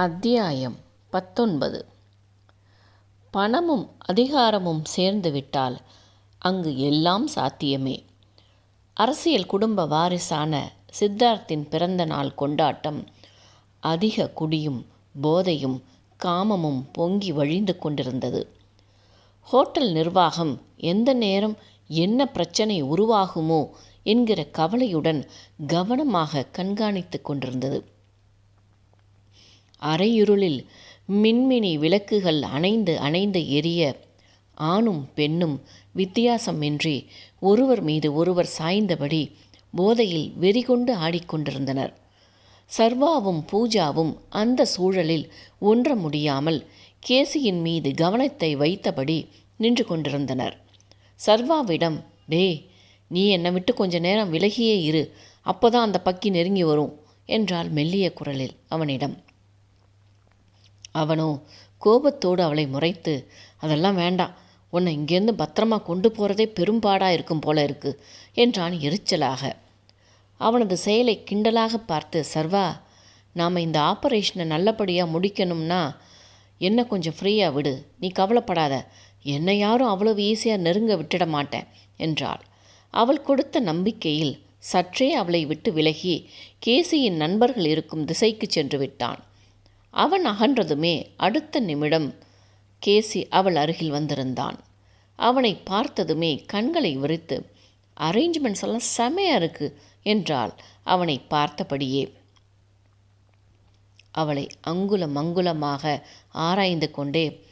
அத்தியாயம் பத்தொன்பது. பணமும் அதிகாரமும் சேர்ந்துவிட்டால் அங்கு எல்லாம் சாத்தியமே. அரசியல் குடும்ப வாரிசான சித்தார்த்தின் பிறந்த நாள் கொண்டாட்டம். அதிக குடியும் போதையும் காமமும் பொங்கி வழிந்து கொண்டிருந்தது. ஹோட்டல் நிர்வாகம் எந்த நேரம் என்ன பிரச்சனை உருவாகுமோ என்கிற கவலையுடன் கவனமாக கண்காணித்து கொண்டிருந்தது. அரையிருளில் மின்மினி விளக்குகள் அணைந்து அணைந்து எரிய ஆணும் பெண்ணும் வித்தியாசமின்றி ஒருவர் மீது ஒருவர் சாய்ந்தபடி போதையில் வெறிகொண்டு ஆடிக்கொண்டிருந்தனர். சர்வாவும் பூஜாவும் அந்த சூழலில் ஒன்ற முடியாமல் கேசியின் மீது கவனத்தை வைத்தபடி நின்று கொண்டிருந்தனர். சர்வாவிடம் டே நீ என்னை விட்டு கொஞ்ச நேரம் விலகியே இரு. அப்போதான் அந்த பக்கி நெருங்கி வரும் என்றாள் மெல்லிய குரலில் அவனிடம். அவனோ கோபத்தோடு அவளை முறைத்து அதெல்லாம் வேண்டாம். உன்னை இங்கேருந்து பத்திரமா கொண்டு போகிறதே பெரும்பாடாக இருக்கும் போல இருக்கு என்றான் எரிச்சலாக. அவனது செயலை கிண்டலாக பார்த்து சர்வா நாம் இந்த ஆப்பரேஷனை நல்லபடியாக முடிக்கணும்னா என்ன கொஞ்சம் ஃப்ரீயாக விடு. நீ கவலைப்படாத. என்னை யாரும் அவ்வளவு ஈஸியாக நெருங்க விட்டுட மாட்டேன் என்றாள். அவள் கொடுத்த நம்பிக்கையில் சற்றே அவளை விட்டு விலகி கேசியின் நண்பர்கள் இருக்கும் திசைக்கு சென்று விட்டான். அவன் அகன்றதுமே அடுத்த நிமிடம். கேசி அவள் அருகில் வந்திருந்தான். அவனை பார்த்ததுமே கண்களை விரித்து அரேஞ்ச்மெண்ட்ஸ் எல்லாம் செமையாக இருக்கு என்றால் அவனை பார்த்தபடியே. அவளை அங்குலம் அங்குலமாக ஆராய்ந்து கொண்டே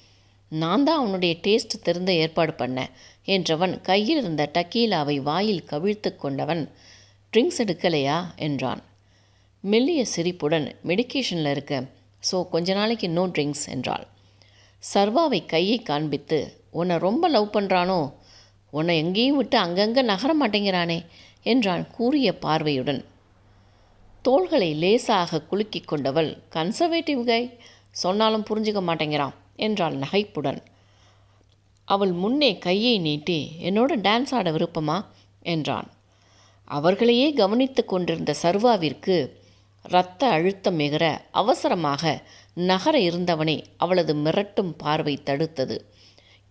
நான் தான் அவனுடைய டேஸ்ட் தெரிந்த ஏற்பாடு பண்ணேன் என்றவன் கையில் இருந்த டக்கீலாவை வாயில் கவிழ்த்து கொண்டவன் ட்ரிங்க்ஸ் எடுக்கலையா? என்றான். மெல்லிய சிரிப்புடன் மெடிக்கேஷனில் இருக்க ஸோ கொஞ்ச நாளைக்கு நோ ட்ரிங்க்ஸ் என்றாள். சர்வாவை கையை காண்பித்து உன்னை ரொம்ப லவ் பண்ணுறானோ உன்னை எங்கேயும் விட்டு அங்கங்கே நகர மாட்டேங்கிறானே? என்றான் கூறிய பார்வையுடன். தோள்களை லேசாக குலுக்கி கொண்டவள் கன்சர்வேட்டிவ் கை சொன்னாலும் புரிஞ்சுக்க மாட்டேங்கிறான் என்றாள் நகைப்புடன். அவள் முன்னே கையை நீட்டி என்னோட டான்ஸ் ஆட விருப்பமா? என்றான். அவர்களையே கவனித்து கொண்டிருந்த சர்வாவிற்கு இரத்த அழுத்தம் மிகர அவசரமாக நகர இருந்தவனை அவளது மிரட்டும் பார்வை தடுத்தது.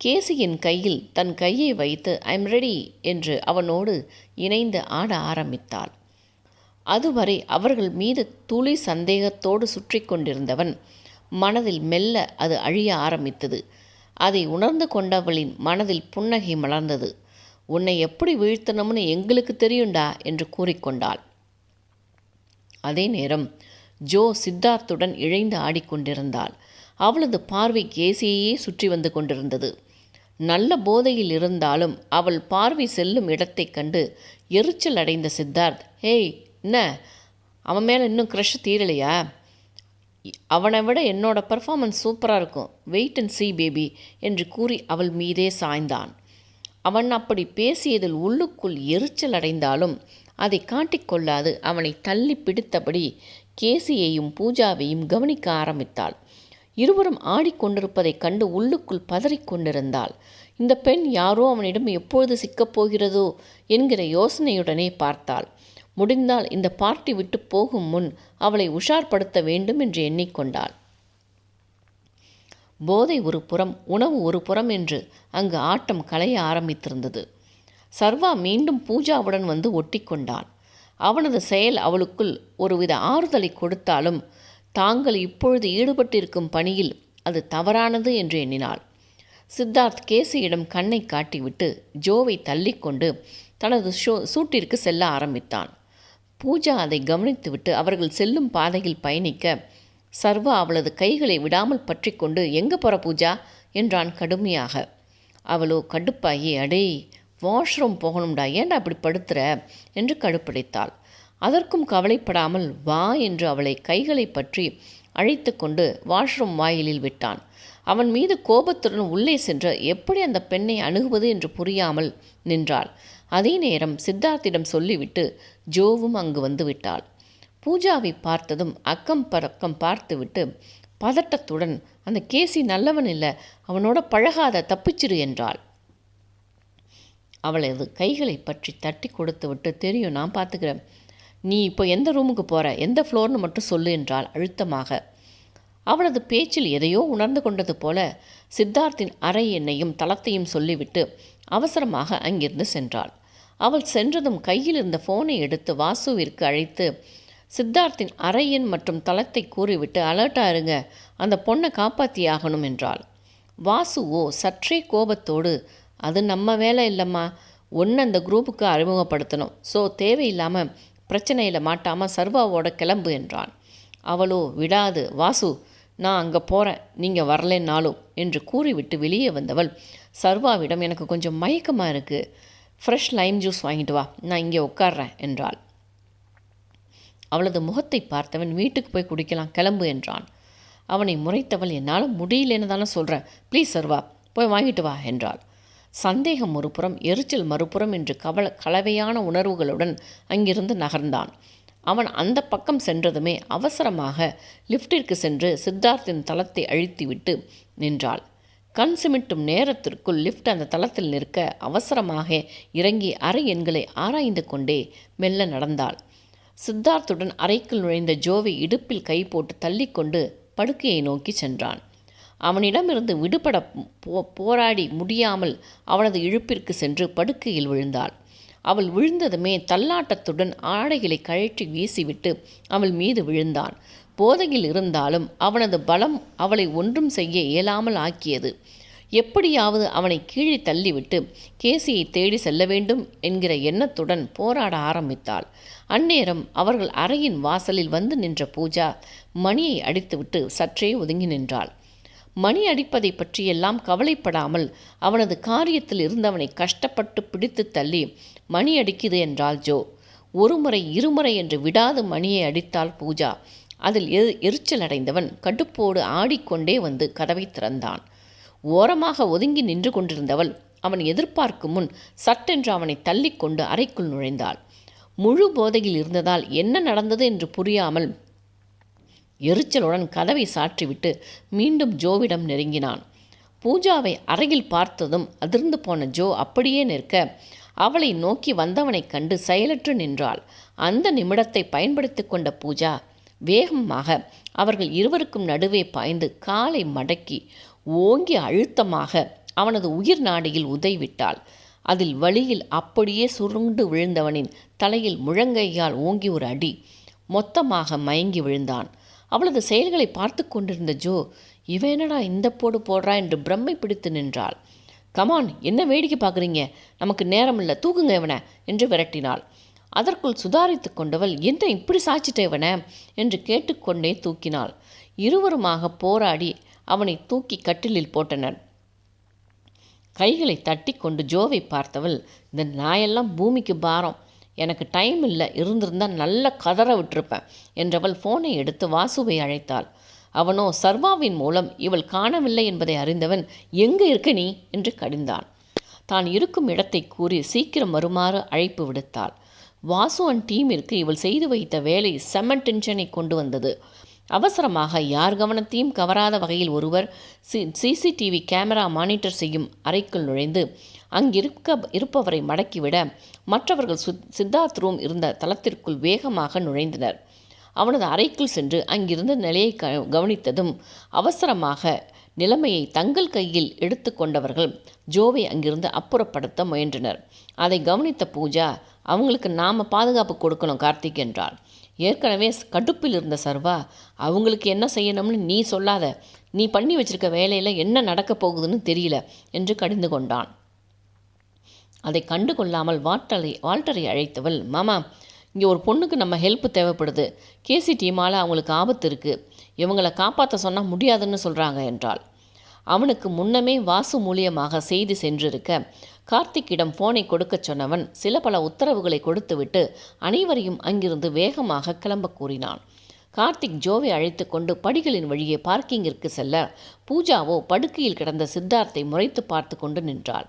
கேசியின் கையில் தன் கையை வைத்து ஐம் ரெடி என்று அவனோடு இணைந்து ஆட ஆரம்பித்தாள். அதுவரை அவர்கள் மீது துளி சந்தேகத்தோடு சுற்றி கொண்டிருந்தவன் மனதில் மெல்ல அது அழிய ஆரம்பித்தது. அதை உணர்ந்து கொண்டவளின் மனதில் புன்னகை மலர்ந்தது. உன்னை எப்படி வீழ்த்தணும்னு எங்களுக்கு தெரியுண்டா என்று கூறிக்கொண்டாள். அதே நேரம் ஜோ சித்தார்த்துடன் இழைந்து ஆடிக்கொண்டிருந்தாள். அவளது பார்வை கேசியையே சுற்றி வந்து கொண்டிருந்தது. நல்ல போதையில் இருந்தாலும் அவள் பார்வை செல்லும் இடத்தைக் கண்டு எரிச்சல் அடைந்த சித்தார்த் ஹேய் என்ன? அவன் மேலே இன்னும் க்ரஷ் தீரலையா? அவனை விட என்னோட பர்ஃபார்மன்ஸ் சூப்பராக இருக்கும். வெயிட் அண்ட் சி பேபி என்று கூறி அவள் மீதே சாய்ந்தான். அவன் அப்படி பேசியதில் உள்ளுக்குள் எரிச்சல் அடைந்தாலும் அதை காட்டிக்கொள்ளாது அவனை தள்ளி பிடித்தபடி கேசியையும் பூஜாவையும் கவனிக்க ஆரம்பித்தாள். இருவரும் ஆடிக்கொண்டிருப்பதைக் கண்டு உள்ளுக்குள் பதறிக்கொண்டிருந்தாள். இந்த பெண் யாரோ அவனிடம் எப்பொழுது சிக்கப் போகிறதோ என்கிற யோசனையுடனே பார்த்தாள். முடிந்தால் இந்த பார்ட்டி விட்டு போகும் முன் அவளை உஷார்படுத்த வேண்டும் என்று எண்ணிக்கொண்டாள். போதை ஒரு புறம் உணவு ஒரு புறம் என்று அங்கு ஆட்டம் களைய ஆரம்பித்திருந்தது. சர்வா மீண்டும் பூஜாவுடன் வந்து ஒட்டிக்கொண்டான் அவனது செயல் அவளுக்குள் ஒருவித ஆறுதலை கொடுத்தாலும் தாங்கள் இப்பொழுது ஈடுபட்டிருக்கும் பணியில் அது தவறானது என்று எண்ணினாள். சித்தார்த் கேசியிடம் கண்ணை காட்டிவிட்டு ஜோவை தள்ளிக்கொண்டு தனது ஷோ சூட்டிற்கு செல்ல ஆரம்பித்தான். பூஜா அதை கவனித்துவிட்டு அவர்கள் செல்லும் பாதையில் பயணிக்க சர்வா அவளது கைகளை விடாமல் பற்றி கொண்டு எங்கே போகிற பூஜா? என்றான் கடுமையாக. அவளோ கடுப்பாகி அடே வாஷ்ரூம் போகணும்டா ஏன்டா அப்படி படுத்துற? என்று கடுப்படைத்தாள். அதற்கும் கவலைப்படாமல் வா என்று அவளை கைகளை பற்றி அழைத்து கொண்டு வாஷ்ரூம் வாயிலில் விட்டான். அவன் மீது கோபத்துடன் உள்ளே சென்று எப்படி அந்த பெண்ணை அணுகுவது என்று புரியாமல் நின்றாள்? அதே நேரம் சித்தார்த்திடம் சொல்லிவிட்டு ஜோவும் அங்கு வந்து விட்டாள். பூஜாவை பார்த்ததும் அக்கம் பறக்கம் பார்த்துவிட்டு பதட்டத்துடன் அந்த கேசி நல்லவன் இல்லை அவனோட பழகாத தப்பிச்சிரு என்றாள். அவளது கைகளை பற்றி தட்டி கொடுத்து விட்டு தெரியும் நான் பார்த்துக்கிறேன். நீ இப்போ எந்த ரூமுக்கு போகிற எந்த ஃப்ளோர்னு மட்டும் சொல்லு என்றாள் அழுத்தமாக. அவளது பேச்சில் எதையோ உணர்ந்து கொண்டது போல சித்தார்த்தின் அறை எண்ணையும் தளத்தையும் சொல்லிவிட்டு அவசரமாக அங்கிருந்து சென்றாள். அவள் சென்றதும் கையில் இருந்த ஃபோனை எடுத்து வாசுவிற்கு அழைத்து சித்தார்த்தின் அறை எண் மற்றும் தளத்தை கூறிவிட்டு அலர்ட்டாக இருங்க. அந்த பொண்ணை காப்பாற்றி ஆகணும் என்றாள் வாசுவோ சற்றே கோபத்தோடு அது நம்ம வேலை இல்லைம்மா. ஒன்று அந்த குரூப்புக்கு அறிமுகப்படுத்தணும். ஸோ தேவையில்லாமல் பிரச்சனையில் மாட்டாமல் சர்வாவோட கிளம்பு என்றான் அவளோ விடாது. வாசு நான் அங்கே போகிறேன் நீங்கள் வரலன்னாலும் என்று கூறிவிட்டு வெளியே வந்தவள் சர்வாவிடம் எனக்கு கொஞ்சம் மயக்கமாக இருக்குது ஃப்ரெஷ் லைம் ஜூஸ் வாங்கிட்டு வா. நான் இங்கே உட்கார்றேன் என்றாள். அவளது முகத்தை பார்த்தவன் வீட்டுக்கு போய் குடிக்கலாம் கிளம்பு என்றான். அவனை முறைத்தவள் என்னால் முடியலன்னு தானே சொல்கிறேன் ப்ளீஸ் சர்வா போய் வாங்கிட்டு வா என்றாள். சந்தேகம் ஒருபுறம் எரிச்சல் மறுபுறம் என்று கவல கலவையான உணர்வுகளுடன் அங்கிருந்து நகர்ந்தான். அவன் அந்த பக்கம் சென்றதுமே அவசரமாக லிஃப்டிற்கு சென்று சித்தார்த்தின் தளத்தை அழித்துவிட்டு நின்றாள். கண் சிமிட்டும் நேரத்திற்குள் லிஃப்ட் அந்த தளத்தில் நிற்க அவசரமாக இறங்கி அறை எண்களை ஆராய்ந்து கொண்டே மெல்ல நடந்தாள். சித்தார்த்துடன் அறைக்குள் நுழைந்த ஜோவை இடுப்பில் கை போட்டு தள்ளிக்கொண்டு படுக்கையை நோக்கி சென்றான். அவனிடமிருந்து விடுபட போ போராடி முடியாமல் அவனது இழுப்பிற்கு சென்று படுக்கையில் விழுந்தாள். அவள் விழுந்ததுமே தள்ளாட்டத்துடன் ஆடைகளை கழற்றி வீசிவிட்டு அவள் மீது விழுந்தான். போதையில் இருந்தாலும் அவனது பலம் அவளை ஒன்றும் செய்ய இயலாமல் ஆக்கியது. எப்படியாவது அவனை கீழே தள்ளிவிட்டு கேசியை தேடி செல்ல வேண்டும் என்கிற எண்ணத்துடன் போராட ஆரம்பித்தாள். அந்நேரம் அவர்கள் அறையின் வாசலில் வந்து நின்ற பூஜா மணியை அடித்துவிட்டு சற்றே ஒதுங்கி நின்றாள். மணி அடிப்பதை பற்றியெல்லாம் கவலைப்படாமல் அவனது காரியத்தில் இருந்தவனை கஷ்டப்பட்டு பிடித்து தள்ளி மணி அடிக்குது என்றாள் ஜோ. ஒருமுறை இருமுறை என்று விடாது மணியை அடித்தாள் பூஜா. அதில் எரிச்சல் அடைந்தவன் கடுப்போடு ஆடிக்கொண்டே வந்து கதவை திறந்தான். ஓரமாக ஒதுங்கி நின்று கொண்டிருந்தவள். அவன் எதிர்பார்க்கும் முன் சட்டென்று அவனை தள்ளிக்கொண்டு அறைக்குள் நுழைந்தாள். முழு போதையில் இருந்ததால் என்ன நடந்தது என்று புரியாமல் எரிச்சலுடன் கதவை சாற்றிவிட்டு மீண்டும் ஜோவிடம் நெருங்கினான். பூஜாவை அறையில் பார்த்ததும் அதிர்ந்து போன ஜோ அப்படியே நிற்க அவளை நோக்கி வந்தவனைக் கண்டு செயலற்று நின்றாள். அந்த நிமிடத்தை பயன்படுத்தி கொண்ட பூஜா வேகமாக அவர்கள் இருவருக்கும் நடுவே பாய்ந்து காலை மடக்கி ஓங்கி அழுத்தமாக அவனது உயிர் நாடியில் உதைவிட்டாள். அதில் வழியில் அப்படியே சுருண்டு விழுந்தவனின் தலையில் முழங்கையால் ஓங்கி ஒரு அடி மொத்தமாக மயங்கி விழுந்தான். அவளது செயல்களை பார்த்து கொண்டிருந்த ஜோ இவன் என்னடா இந்த போடு போடுறா? என்று பிரம்மை பிடித்து நின்றாள். கமான் என்ன வேடிக்கை பார்க்குறீங்க? நமக்கு நேரம் இல்லை தூக்குங்க இவனை என்று விரட்டினாள். அதற்குள் சுதாரித்து கொண்டவள் என்ன இப்படி சாய்ச்சிட்ட இவனை? என்று கேட்டுக்கொண்டே தூக்கினாள். இருவருமாக போராடி அவனை தூக்கி கட்டிலில் போட்டனர். கைகளை தட்டி கொண்டு ஜோவை பார்த்தவள் இந்த நாயெல்லாம் பூமிக்கு பாரம். எனக்கு டைம் இல்லை இருந்திருந்தால் நல்ல கதற விட்டிருப்பேன் என்றவள் ஃபோனை எடுத்து வாசுவை அழைத்தாள். அவனோ சர்வாவின் மூலம் இவள் காணவில்லை என்பதை அறிந்தவன் எங்கே இருக்க நீ? என்று கடிந்தான். தான் இருக்கும் இடத்தை கூறி சீக்கிரம் வருமாறு அழைப்பு விடுத்தாள். வாசு அண்ட் டீமிற்கு இவள் செய்து வைத்த வேலை செம டென்ஷனை கொண்டு வந்தது. அவசரமாக யார் கவனத்தையும் கவராத வகையில் ஒருவர் சி சிசிடிவி கேமரா மானிட்டர் செய்யும் அறைக்குள் நுழைந்து அங்கிருக்க இருப்பவரை மடக்கிவிட மற்றவர்கள் சுத் சித்தார்த் ரூம் இருந்த தளத்திற்குள் வேகமாக நுழைந்தனர். அவனது அறைக்குள் சென்று அங்கிருந்த நிலையை க கவனித்ததும் அவசரமாக நிலைமையை தங்கள் கையில் எடுத்து கொண்டவர்கள் ஜோவை அங்கிருந்து அப்புறப்படுத்த முயன்றனர். அதை கவனித்த பூஜா அவங்களுக்கு நாம் பாதுகாப்பு கொடுக்கணும் கார்த்திக் என்றாள். ஏற்கனவே கடுப்பில் இருந்த சர்வா அவங்களுக்கு என்ன செய்யணும்னு நீ சொல்லாத. நீ பண்ணி வச்சிருக்க வேலையில் என்ன நடக்கப் போகுதுன்னு தெரியல என்று கடிந்து கொண்டான். அதை கண்டு கொள்ளாமல் வாட்டரை வால்டரை அழைத்தவள் மாமா இங்கே ஒரு பொண்ணுக்கு நம்ம ஹெல்ப் தேவைப்படுது. கேசி டீமால் அவங்களுக்கு ஆபத்து இருக்குது இவங்களை காப்பாற்ற சொன்னால் முடியாதுன்னு சொல்கிறாங்க என்றாள். அவனுக்கு முன்னமே வாசு மூலியமாக செய்தி சென்றிருக்க. கார்த்திக்கிடம் போனை கொடுக்கச் சொன்னவன் சில பல உத்தரவுகளை கொடுத்துவிட்டு அனைவரையும் அங்கிருந்து வேகமாக கிளம்ப கூறினான். கார்த்திக் ஜோவை அழைத்து கொண்டு படிகளின் வழியே பார்க்கிங்கிற்கு செல்ல பூஜாவோ படுக்கையில் கிடந்த சித்தார்த்தை முறைத்து பார்த்து கொண்டு நின்றாள்.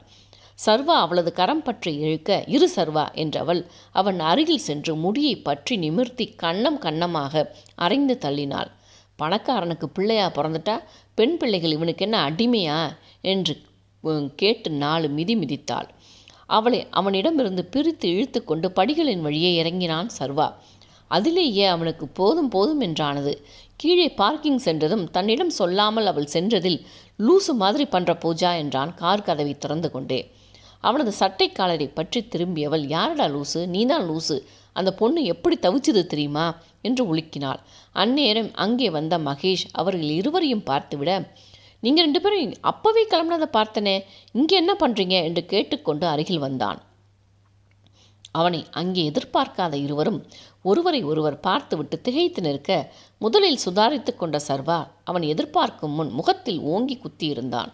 சர்வா அவளது கரம் பற்றி இழுக்க இரு சர்வா என்றவள் அவன் அருகில் சென்று முடியை பற்றி நிமிர்த்தி கண்ணம் கண்ணமாக அரைந்து தள்ளினாள். பணக்காரனுக்கு பிள்ளையா பிறந்துட்டா? பெண் பிள்ளைகள் இவனுக்கு என்ன அடிமையா? என்று கேட்டு நாலு மிதி மிதித்தாள். அவளை அவனிடமிருந்து பிரித்து இழுத்து கொண்டு படிகளின் வழியே இறங்கினான் சர்வா. அதிலேயே அவனுக்கு போதும் போதும் என்றானது. கீழே பார்க்கிங் சென்றதும் தன்னிடம் சொல்லாமல் அவள் சென்றதில் லூசு மாதிரி பண்ற பூஜா என்றான் கார் கதவை திறந்து கொண்டே. அவனது சட்டை காலரை பற்றி திரும்பியவள் யாரடா லூசு? நீதான் லூசு. அந்த பொண்ணு எப்படி தவிச்சது தெரியுமா? என்று உலுக்கினாள். அந்நேரம் அங்கே வந்த மகேஷ் அவர்கள் இருவரையும் பார்த்துவிட நீங்கள் ரெண்டு பேரும் அப்போவே கிளம்புனதை பார்த்தனே இங்கே என்ன பண்ணுறீங்க என்று கேட்டுக்கொண்டு அருகில் வந்தான். அவனை அங்கே எதிர்பார்க்காத இருவரும் ஒருவரை ஒருவர் பார்த்துவிட்டு திகைத்து நிற்க முதலில் சுதாரித்து கொண்ட சர்வா அவன் எதிர்பார்க்கும் முன் முகத்தில் ஓங்கி குத்தியிருந்தான்.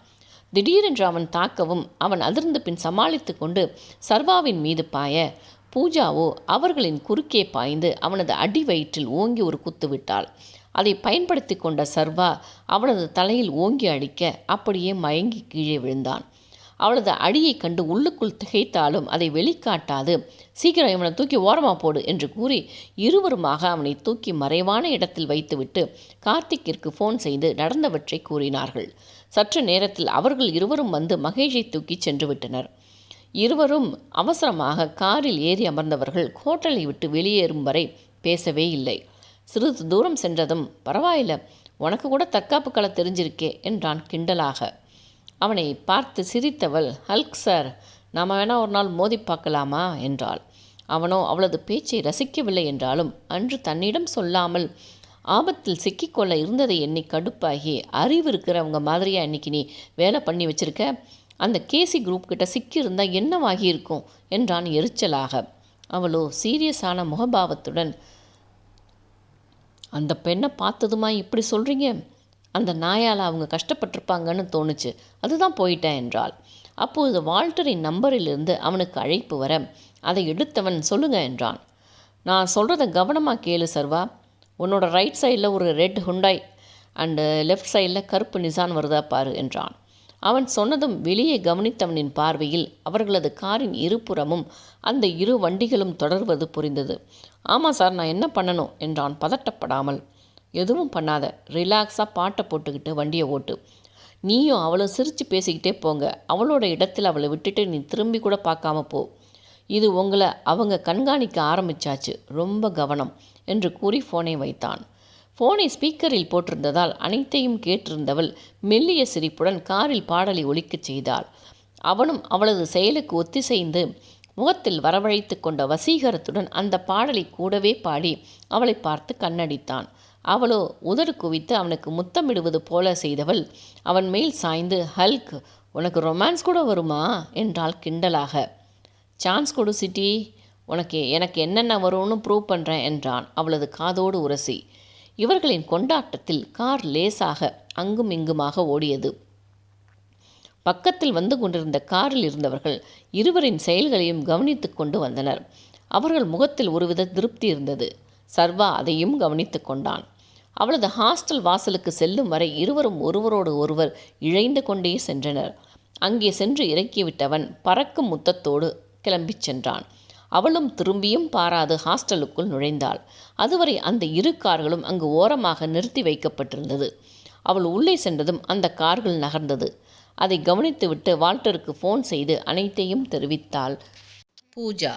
திடீரென்று அவன் தாக்கவும் அவன் அதிர்ந்து பின் சமாளித்து கொண்டு சர்வாவின் மீது பாய பூஜாவோ அவர்களின் குறுக்கே பாய்ந்து அவனது அடி வயிற்றில் ஓங்கி ஒரு குத்து விட்டாள். அதை பயன்படுத்தி கொண்ட சர்வா அவனது தலையில் ஓங்கி அடிக்க அப்படியே மயங்கி கீழே விழுந்தான். அவளது அடியை கண்டு உள்ளுக்குள் திகைத்தாலும் அதை வெளிக்காட்டாது. சீக்கிரம் இவனை தூக்கி ஓரமாக போடு என்று கூறி இருவருமாக அவனை தூக்கி மறைவான இடத்தில் வைத்துவிட்டு கார்த்திக்கிற்கு ஃபோன் செய்து நடந்தவற்றை கூறினார்கள். சற்று நேரத்தில் அவர்கள் இருவரும் வந்து மகேஷை தூக்கி சென்று விட்டனர். இருவரும் அவசரமாக காரில் ஏறி அமர்ந்தவர்கள் ஹோட்டலை விட்டு வெளியேறும் வரை பேசவே இல்லை. சிறிது தூரம் சென்றதும் பரவாயில்ல உனக்கு கூட தற்காப்பு கலை தெரிஞ்சிருக்கே என்றான் கிண்டலாக. அவனை பார்த்து சிரித்தவள் ஹல்க் சார் நாம் வேணா ஒரு நாள் மோதி பார்க்கலாமா? என்றாள். அவனோ அவளது பேச்சை ரசிக்கவில்லை என்றாலும் அன்று தன்னிடம் சொல்லாமல் ஆபத்தில் சிக்கிக்கொள்ள இருந்ததை எண்ணி கடுப்பாகி அறிவு இருக்கிறவங்க மாதிரியா இன்னைக்கு நீ வேலை பண்ணி வச்சிருக்க? அந்த கேசி குரூப் கிட்ட சிக்கியிருந்தால் என்னவாகி இருக்கும்? என்றான் எரிச்சலாக. அவளோ சீரியஸான முகபாவத்துடன் அந்த பெண்ணை பார்த்ததுமா இப்படி சொல்கிறீங்க அந்த நாயால் அவங்க கஷ்டப்பட்டிருப்பாங்கன்னு தோணுச்சு. அதுதான் போயிட்டேன் என்றாள். அப்போது வால்டரின் நம்பரிலிருந்து அவனுக்கு அழைப்பு வர அதை எடுத்தவன் சொல்லுங்க என்றான். நான் சொல்கிறத கவனமாக கேளு சர்வா. உன்னோட ரைட் சைடில் ஒரு ரெட் ஹுண்டாய் அண்டு லெஃப்ட் சைடில் கருப்பு நிசான் வருதா பாரு என்றான். அவன் சொன்னதும் வெளியே கவனித்தவனின் பார்வையில் அவர்களது காரின் இருபுறமும் அந்த இரு வண்டிகளும் தொடர்வது புரிந்தது. ஆமாம் சார் நான் என்ன பண்ணணும்? என்றான் பதட்டப்படாமல். எதுவும் பண்ணாத. ரிலாக்ஸாக பாட்டை போட்டுக்கிட்டு வண்டியை ஓட்டு. நீயும் அவளும் சிரித்து பேசிக்கிட்டே போங்க. அவளோட இடத்தில் அவளை விட்டுட்டு நீ திரும்பி கூட பார்க்காம போ. இது உங்களை அவங்க கண்காணிக்க ஆரம்பிச்சாச்சு. ரொம்ப கவனம் என்று கூறி ஃபோனை வைத்தான். ஃபோனை ஸ்பீக்கரில் போட்டிருந்ததால் அனைத்தையும் கேட்டிருந்தவள் மெல்லிய சிரிப்புடன் காரில் பாடலை ஒலிக்கச் செய்தாள். அவனும் அவளது செயலுக்கு ஒத்திசைந்து முகத்தில் வரவழைத்து கொண்ட வசீகரத்துடன் அந்த பாடலை கூடவே பாடி அவளை பார்த்து கண்ணடித்தான். அவளோ உதடு குவித்து அவனுக்கு முத்தமிடுவது போல செய்தவள் அவன் மேல் சாய்ந்து ஹல்க் உனக்கு ரொமான்ஸ் கூட வருமா? என்றாள் கிண்டலாக. சான்ஸ் கொடு சிட்டி. உனக்கு எனக்கு என்னென்ன வரும்னு ப்ரூவ் பண்ணுறேன் என்றான். அவளது காதோடு உரசி. இவர்களின் கொண்டாட்டத்தில் கார் லேசாக அங்கும் இங்குமாக ஓடியது. பக்கத்தில் வந்து கொண்டிருந்த காரில் இருந்தவர்கள் இருவரின் செயல்களையும் கவனித்து கொண்டு வந்தனர். அவர்கள் முகத்தில் ஒருவித திருப்தி இருந்தது. சர்வா அதையும் கவனித்து கொண்டான். அவளது ஹாஸ்டல் வாசலுக்கு செல்லும் வரை இருவரும் ஒருவரோடு ஒருவர் இழைந்து கொண்டே சென்றனர். அங்கே சென்று இறக்கிவிட்டவன் பறக்கும் முத்தத்தோடு கிளம்பிச் சென்றான். அவளும் திரும்பியும் பாராது ஹாஸ்டலுக்குள் நுழைந்தாள். அதுவரை அந்த இரு கார்களும் அங்கு ஓரமாக நிறுத்தி வைக்கப்பட்டிருந்தது. அவள் உள்ளே சென்றதும் அந்த கார்கள் நகர்ந்தது. அதை கவனித்துவிட்டு வால்டருக்கு ஃபோன் செய்து அனைத்தையும் தெரிவித்தாள். பூஜா